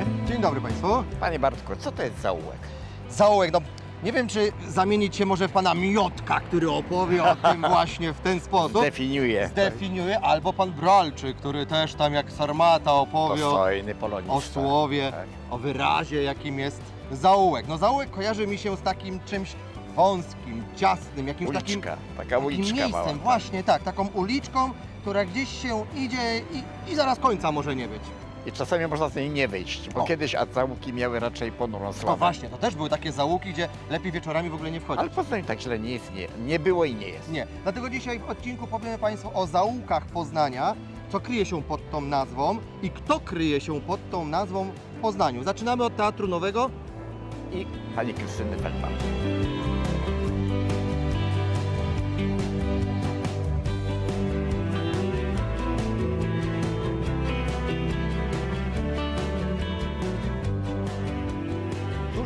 dobry. Dzień dobry Państwu. Panie Bartku, co to jest zaułek? Zaułek, no nie wiem czy zamienić się może w Pana Miotka, który opowie o tym właśnie w ten sposób. Zdefiniuje. Zdefiniuje, albo Pan Bralczy, który też tam jak Sarmata opowie o, Dostojny polonista. o słowie, Tak. o wyrazie jakim jest zaułek. No zaułek kojarzy mi się z takim czymś wąskim, ciasnym, jakimś takim, Uliczka, taka takim uliczka miejscem, mała. właśnie tak, taką uliczką, która gdzieś się idzie i, i zaraz końca może nie być. I czasami można z niej nie wyjść, bo O. kiedyś zaułki miały raczej ponurą No sławę. właśnie, to też były takie załuki, gdzie lepiej wieczorami w ogóle nie wchodzić. Ale Poznań tak źle nie jest, nie, nie było i nie jest. Nie, dlatego dzisiaj w odcinku powiemy Państwu o zaułkach Poznania, co kryje się pod tą nazwą i kto kryje się pod tą nazwą w Poznaniu. Zaczynamy od Teatru Nowego. I pani Krystyny Feldman.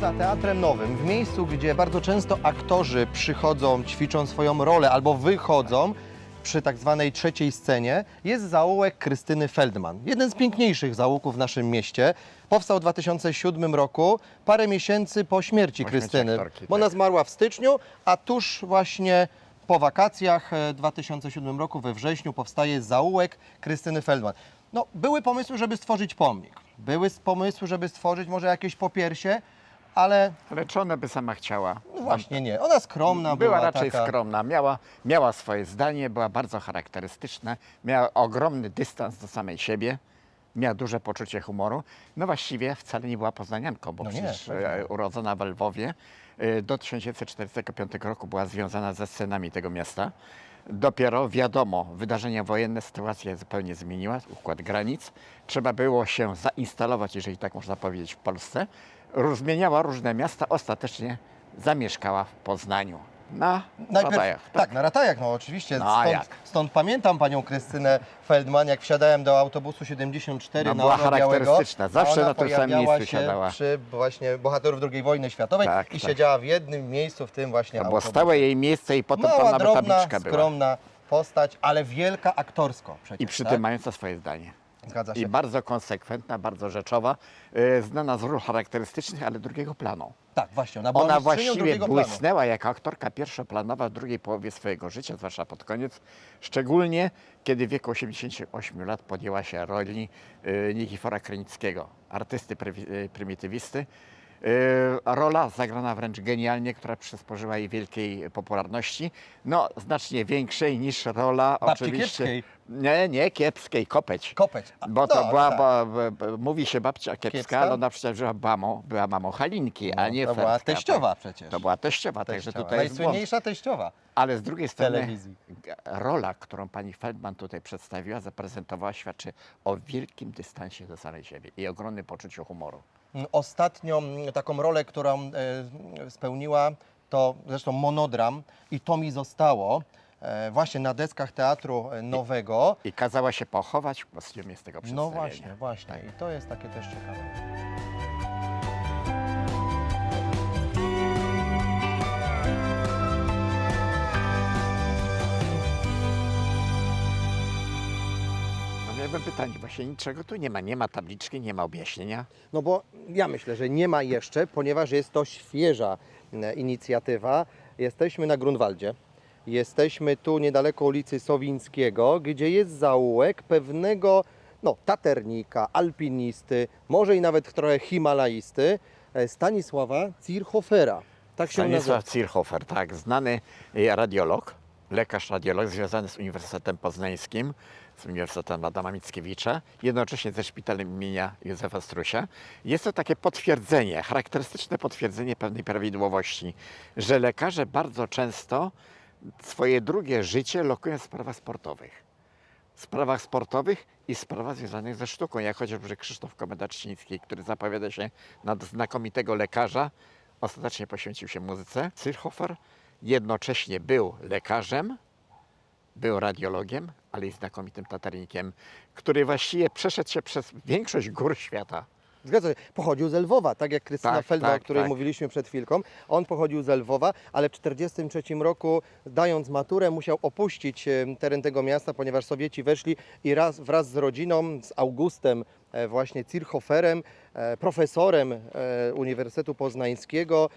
Za Teatrem Nowym, w miejscu, gdzie bardzo często aktorzy przychodzą, ćwiczą swoją rolę albo wychodzą przy tak zwanej trzeciej scenie, jest zaułek Krystyny Feldman. Jeden z piękniejszych zaułków w naszym mieście. Powstał w 2007 roku, parę miesięcy po śmierci Po Krystyny. aktorki, Bo Ona tak. zmarła w styczniu, a tuż właśnie po wakacjach e, w 2007 roku we wrześniu powstaje zaułek Krystyny Feldman. No, były pomysły, żeby stworzyć pomnik. Były pomysły, żeby stworzyć może jakieś popiersie, ale Ale czy ona by sama chciała? no właśnie nie. Ona skromna była, Była raczej taka... skromna, miała, miała swoje zdanie, była bardzo charakterystyczna, miała ogromny dystans do samej siebie, miała duże poczucie humoru. No właściwie wcale nie była poznanianką, bo No nie, przecież e, urodzona w Lwowie, e, do 1945 roku była związana ze scenami tego miasta. Dopiero wiadomo, wydarzenia wojenne, sytuacja zupełnie zmieniła, układ granic. Trzeba było się zainstalować, jeżeli tak można powiedzieć, w Polsce. Ró- Zmieniała różne miasta, ostatecznie zamieszkała w Poznaniu. Na Najpierw, Ratajach, tak, na Ratajach, no oczywiście. No, a stąd, jak? stąd pamiętam panią Krystynę Feldman, jak wsiadałem do autobusu 74 No, na była Orła Białego. charakterystyczna, zawsze ona na tym samym pojawiała miejscu się siadała. przy właśnie bohaterów II wojny światowej Tak, i tak. siedziała w jednym miejscu, w tym właśnie To było autobusie. stałe jej miejsce i potem tam Mała, nawet drobna, tabliczka była. skromna postać, ale wielka aktorsko przecież, I przy tak? tym mająca swoje zdanie. Zgadza się. I bardzo konsekwentna, bardzo rzeczowa, e, znana z ról charakterystycznych, ale drugiego planu. Tak, właśnie. Ona była Ona mistrzynią właściwie drugiego planu. błysnęła jako aktorka pierwszoplanowa w drugiej połowie swojego życia, zwłaszcza pod koniec, szczególnie kiedy w wieku 88 lat podjęła się roli e, Nikifora Krynickiego, artysty prywi- e, prymitywisty. E, Rola zagrana wręcz genialnie, która przysporzyła jej wielkiej popularności. No, znacznie większej niż rola Babci oczywiście. kiepskiej. Nie, nie kiepskiej, kopeć. Kopeć. A, Bo to no, była, tak. bo, bo, mówi się babcia kiepska, Kiepska? ale ona przecież była mamą, była mamą Halinki, a nie To była teściowa przecież. To była teściowa, także Teściowa. tutaj jest błąd. Najsłynniejsza teściowa. Ale z drugiej strony telewizji. g- rola, którą pani Feldman tutaj przedstawiła, zaprezentowała, świadczy o wielkim dystansie do samej siebie i ogromnym poczuciu humoru. Ostatnią mm, taką rolę, którą e, spełniła, to zresztą monodram i to mi zostało e, właśnie na deskach Teatru e, Nowego. I kazała się pochować w kostiumie z tego No przedstawienia. właśnie, właśnie. I to jest takie też ciekawe. Miałbym pytanie, właśnie niczego tu nie ma, nie ma tabliczki, nie ma objaśnienia. No bo ja myślę, że nie ma jeszcze, ponieważ jest to świeża e, inicjatywa. Jesteśmy na Grunwaldzie. Jesteśmy tu niedaleko ulicy Sowińskiego, gdzie jest zaułek pewnego no, taternika, alpinisty, może i nawet trochę himalaisty, e, Stanisława Circhofera. Tak się nazywa. Stanisław Zierhofer, tak, znany e, radiolog, lekarz radiolog związany z Uniwersytetem Poznańskim, z Uniwersytetem Adama Mickiewicza, jednocześnie ze szpitalem imienia Józefa Strusia. Jest to takie potwierdzenie, charakterystyczne potwierdzenie pewnej prawidłowości, że lekarze bardzo często swoje drugie życie lokują w sprawach sportowych. W sprawach sportowych i sprawach związanych ze sztuką, jak chociażby Krzysztof Komenda-Trzciński, który zapowiada się na znakomitego lekarza, ostatecznie poświęcił się muzyce. Zierhofer jednocześnie był lekarzem, był radiologiem, ale i znakomitym tatarnikiem, który właściwie przeszedł się przez większość gór świata. Zgadza się. Pochodził z Lwowa, tak jak Krystyna Tak, Feldman, tak, o której tak. mówiliśmy przed chwilką. On pochodził z Lwowa, ale w 1943 roku, dając maturę, musiał opuścić e, teren tego miasta, ponieważ Sowieci weszli i raz, wraz z rodziną, z Augustem e, właśnie Zirhoferem, e, profesorem Uniwersytetu Poznańskiego,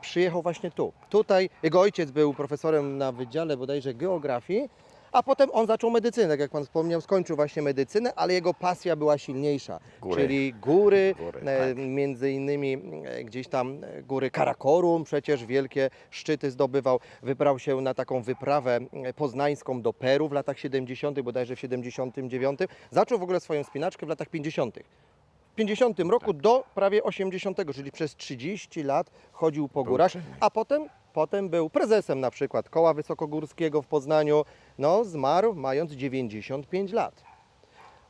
przyjechał właśnie tu. Tutaj jego ojciec był profesorem na Wydziale bodajże geografii, a potem on zaczął medycynę, tak jak Pan wspomniał, skończył właśnie medycynę, ale jego pasja była silniejsza, Góry. czyli góry, Góry, e, tak. między innymi e, gdzieś tam e, góry Karakorum, przecież wielkie szczyty zdobywał, wybrał się na taką wyprawę poznańską do Peru w latach 70., bodajże w 79. Zaczął w ogóle swoją spinaczkę w latach 50. W 50 roku do prawie 80, czyli przez 30 lat chodził po górach, a potem, potem był prezesem na przykład Koła Wysokogórskiego w Poznaniu. No, zmarł mając 95 lat.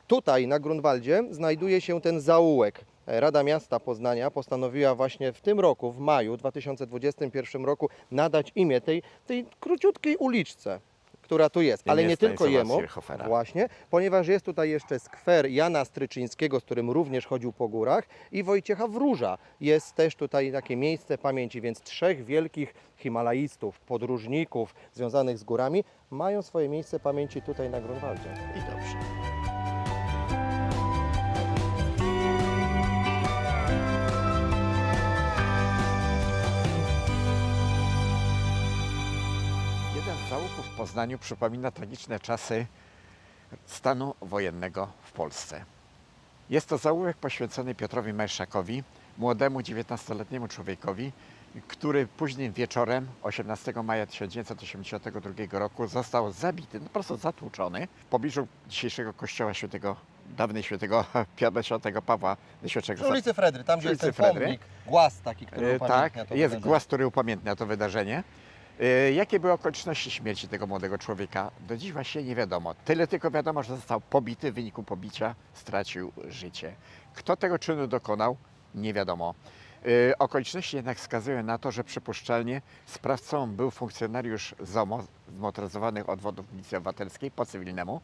Tutaj na Grunwaldzie znajduje się ten zaułek. Rada Miasta Poznania postanowiła właśnie w tym roku, w maju 2021 roku, nadać imię tej, tej króciutkiej uliczce, która tu jest, ale nie nie tylko jemu. Właśnie, ponieważ jest tutaj jeszcze skwer Jana Stryczyńskiego, z którym również chodził po górach i Wojciecha Wróża. Jest też tutaj takie miejsce pamięci, więc trzech wielkich himalaistów, podróżników związanych z górami mają swoje miejsce pamięci tutaj na Grunwaldzie. I dobrze. Jeden z zaułków w Poznaniu przypomina tragiczne czasy stanu wojennego w Polsce. Jest to zaułek poświęcony Piotrowi Majszakowi, młodemu 19-letniemu człowiekowi, który późnym wieczorem 18 maja 1982 roku został zabity, no po prostu zatłuczony w pobliżu dzisiejszego kościoła świętego, dawnej świętego Piotra świętego Pawła Świętego. Przy ulicy Fredry, tam gdzie jest ten pomnik, głaz taki, który E, upamiętnia Tak, jest wydarzenie. głaz, który upamiętnia to wydarzenie. E, Jakie były okoliczności śmierci tego młodego człowieka? Do dziś właśnie nie wiadomo. Tyle tylko wiadomo, że został pobity, w wyniku pobicia stracił życie. Kto tego czynu dokonał? Nie wiadomo. E, Okoliczności jednak wskazują na to, że przypuszczalnie sprawcą był funkcjonariusz ZOMO, zmotoryzowanych odwodów Milicji Obywatelskiej po cywilnemu,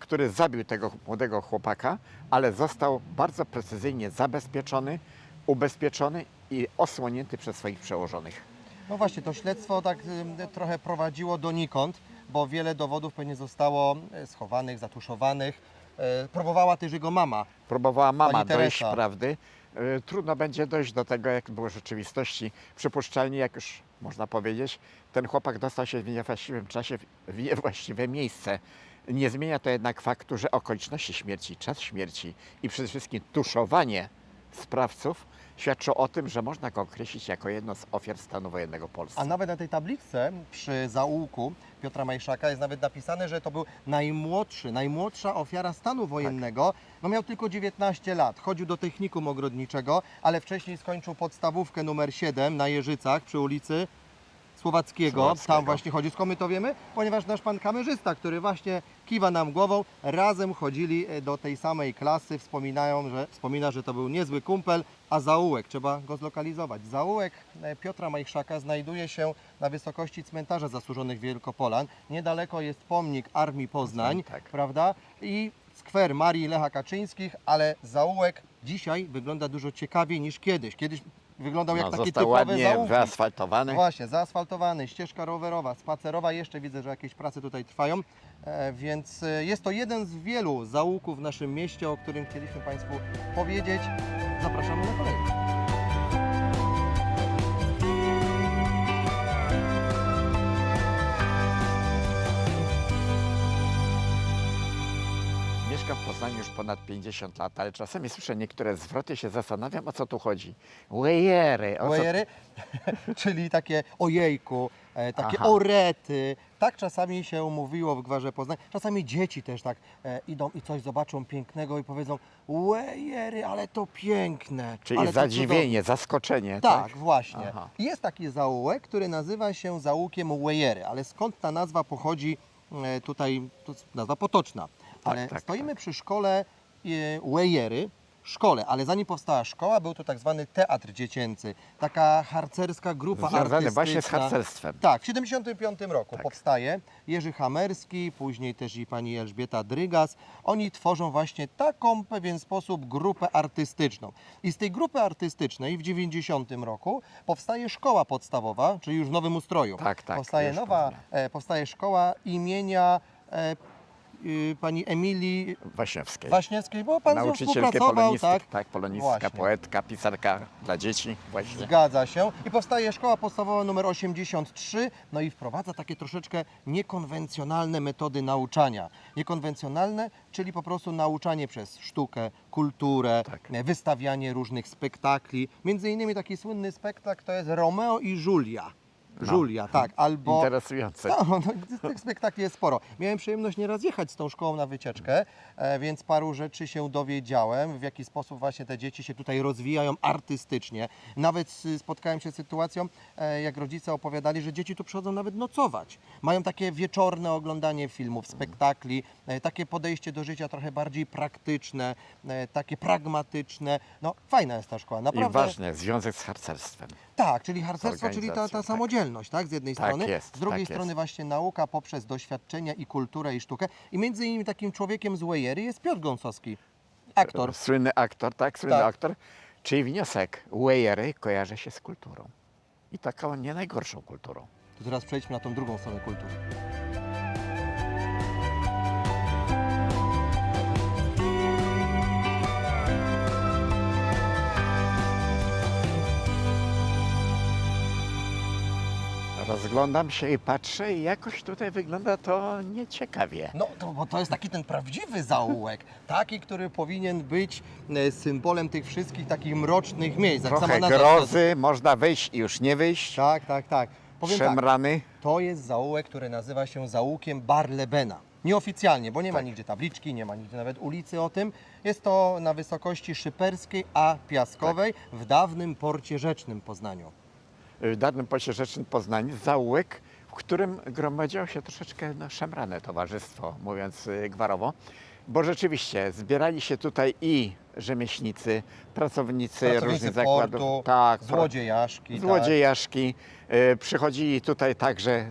który zabił tego młodego chłopaka, ale został bardzo precyzyjnie zabezpieczony, ubezpieczony i osłonięty przez swoich przełożonych. No właśnie, to śledztwo tak ym, trochę prowadziło donikąd, bo wiele dowodów pewnie zostało e, schowanych, zatuszowanych. E, Próbowała też jego mama. Próbowała mama Pani dojść Teresa. prawdy. Y, Trudno będzie dojść do tego, jak było w rzeczywistości. Przypuszczalnie, jak już można powiedzieć, ten chłopak dostał się w niewłaściwym czasie w niewłaściwe miejsce. Nie zmienia to jednak faktu, że okoliczności śmierci, czas śmierci i przede wszystkim tuszowanie sprawców świadczą o tym, że można go określić jako jedno z ofiar stanu wojennego Polski. A nawet na tej tabliczce przy zaułku Piotra Majszaka jest nawet napisane, że to był najmłodszy, najmłodsza ofiara stanu wojennego. No miał tylko 19 lat, chodził do technikum ogrodniczego, ale wcześniej skończył podstawówkę numer 7 na Jeżycach przy ulicy Słowackiego. Słowackiego. Tam właśnie chodził. Skąd my to wiemy? Ponieważ nasz pan kamerzysta, który właśnie kiwa nam głową, razem chodzili e, do tej samej klasy. Wspominają, że, wspomina, że to był niezły kumpel, a zaułek, trzeba go zlokalizować. Zaułek e, Piotra Majchrzaka znajduje się na wysokości cmentarza zasłużonych Wielkopolan. Niedaleko jest pomnik Armii Poznań, Poznań, tak. prawda? I skwer Marii Lecha Kaczyńskich, ale zaułek dzisiaj wygląda dużo ciekawiej niż kiedyś. Kiedyś wyglądał jak no, taki został typowy ładnie zaułek. wyasfaltowany. Właśnie, zaasfaltowany, ścieżka rowerowa, spacerowa, jeszcze widzę, że jakieś prace tutaj trwają, e, więc e, jest to jeden z wielu zaułków w naszym mieście, o którym chcieliśmy Państwu powiedzieć. Zapraszamy na kolejny. Poznaniu już ponad 50 lat, ale czasami słyszę niektóre zwroty, się zastanawiam, o co tu chodzi. Wejery, o co... Czyli takie ojejku, e, takie Aha. orety. Tak czasami się mówiło w Gwarze Poznań. Czasami dzieci też tak e, idą i coś zobaczą pięknego i powiedzą wejery, ale to piękne. Czyli ale to cudowne. zadziwienie, zaskoczenie, Tak, tak? właśnie. Aha. Jest taki zaułek, który nazywa się zaułkiem Wejery, ale skąd ta nazwa pochodzi, e, tutaj to jest nazwa potoczna. Ale tak, stoimy przy szkole Wejery, szkole, ale zanim powstała szkoła, był to tak zwany teatr dziecięcy, taka harcerska grupa Związany artystyczna. właśnie z harcerstwem. Tak, w 1975 roku Tak. powstaje Jerzy Hamerski, później też i pani Elżbieta Drygas. Oni tworzą właśnie taką w pewien sposób grupę artystyczną. I z tej grupy artystycznej w 90 roku powstaje szkoła podstawowa, czyli już w nowym ustroju. Tak, tak, Powstaje nowa, e, powstaje szkoła imienia e, y, pani Emilii Waśniewskiej. Waśniewskiej, bo pan z nią Nauczycielkę współpracował, tak? tak, polonistka, Właśnie. poetka, pisarka dla dzieci właśnie. Zgadza się. I powstaje szkoła podstawowa numer 83, no i wprowadza takie troszeczkę niekonwencjonalne metody nauczania. Niekonwencjonalne, czyli po prostu nauczanie przez sztukę, kulturę, Tak. e, wystawianie różnych spektakli. Między innymi taki słynny spektakl to jest Romeo i Julia. No. Julia, tak, albo... Interesujące. No, no, tych spektakli jest sporo. Miałem przyjemność nieraz jechać z tą szkołą na wycieczkę, e, więc paru rzeczy się dowiedziałem, w jaki sposób właśnie te dzieci się tutaj rozwijają artystycznie. Nawet y, spotkałem się z sytuacją, e, jak rodzice opowiadali, że dzieci tu przychodzą nawet nocować. Mają takie wieczorne oglądanie filmów, spektakli, e, takie podejście do życia trochę bardziej praktyczne, e, takie pragmatyczne. No, fajna jest ta szkoła, I naprawdę. ważne, związek z harcerstwem. Tak, czyli harcerstwo, czyli ta, ta Organizacją, tak. samodzielność, tak, z jednej Tak strony. jest, z drugiej tak strony jest. właśnie nauka poprzez doświadczenia i kulturę i sztukę. I między innymi takim człowiekiem z Wejery jest Piotr Gąsowski, aktor. Słynny aktor, tak, słynny Tak. aktor. Czyli wniosek, Wejery kojarzy się z kulturą. I taką nie najgorszą kulturą. To teraz przejdźmy na tą drugą stronę kultury. Rozglądam się i patrzę i jakoś tutaj wygląda to nieciekawie. No, to, bo to jest taki ten prawdziwy zaułek, taki, który powinien być e, symbolem tych wszystkich takich mrocznych miejsc. Jak Trochę sama nazwa grozy, można wejść i już nie wyjść. Tak, tak, tak. Powiem tak, Szemrany. to jest zaułek, który nazywa się zaułkiem Barlebena. Nieoficjalnie, bo nie ma Tak. nigdzie tabliczki, nie ma nigdzie nawet ulicy o tym. Jest to na wysokości Szyperskiej a Piaskowej Tak. w dawnym porcie rzecznym Poznaniu. W dawnym Poście Rzecznym Poznań zaułek, w którym gromadziło się troszeczkę no, szemrane towarzystwo, mówiąc y, gwarowo, bo rzeczywiście zbierali się tutaj i rzemieślnicy, pracownicy, Pracownicy różnych portu, zakładów, tak, Złodziejaszki. tak. złodziejaszki. y, Przychodzili tutaj także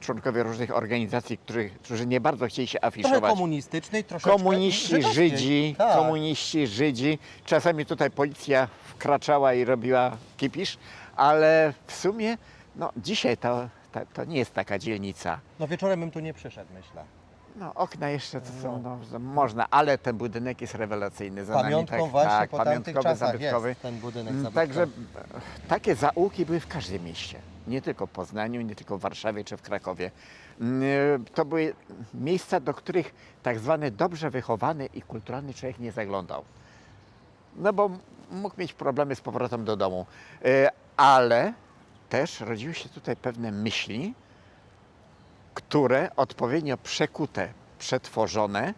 członkowie różnych organizacji, którzy, którzy nie bardzo chcieli się. Trochę afiszować. komunistycznej, troszeczkę Komuniści, żydowskiej. Żydzi, Tak. komuniści, Żydzi. Czasami tutaj policja wkraczała i robiła kipisz, ale w sumie no, dzisiaj to, to, to nie jest taka dzielnica. No wieczorem bym tu nie przyszedł, myślę. No, okna jeszcze to są, no, że można, ale ten budynek jest rewelacyjny. Za Pamiątką nami, tak, właśnie tak, po tamtych pamiątkowy, czasach zabytkowy. jest ten budynek Mm, zabytkowy. Także e, takie zaułki były w każdym mieście. Nie tylko w Poznaniu, nie tylko w Warszawie czy w Krakowie. Mm, e, To były miejsca, do których tak zwany dobrze wychowany i kulturalny człowiek nie zaglądał. No bo mógł mieć problemy z powrotem do domu. E, Ale też rodziły się tutaj pewne myśli, które odpowiednio przekute, przetworzone,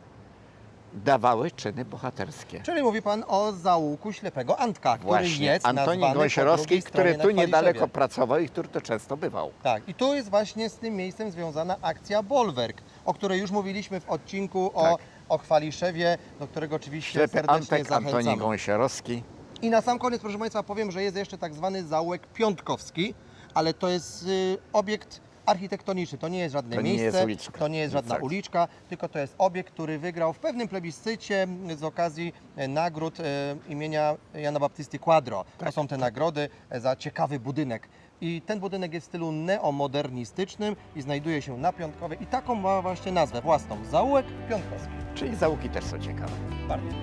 dawały czyny bohaterskie. Czyli mówi Pan o zaułku ślepego Antka, który Właśnie, jest Antoni Gąsiorowski, który tu niedaleko pracował i który tu często bywał. Tak, i tu jest właśnie z tym miejscem związana akcja Bolwerk, o której już mówiliśmy w odcinku o, Tak. o Chwaliszewie, do którego oczywiście Ślepy serdecznie Antek, Antoni zachęcamy. Gąsiorowski. I na sam koniec, proszę Państwa, powiem, że jest jeszcze tak zwany zaułek piątkowski, ale to jest y, obiekt architektoniczny, to nie jest żadne To nie miejsce, jest uliczka. to nie jest żadna Tak. uliczka, tylko to jest obiekt, który wygrał w pewnym plebiscycie z okazji e, nagród e, imienia Jana Baptysty Quadro. Tak, to są te nagrody e, za ciekawy budynek. I ten budynek jest w stylu neomodernistycznym i znajduje się na Piątkowej i taką ma właśnie nazwę własną, zaułek piątkowski. Czyli zaułki też są ciekawe. Bardzo.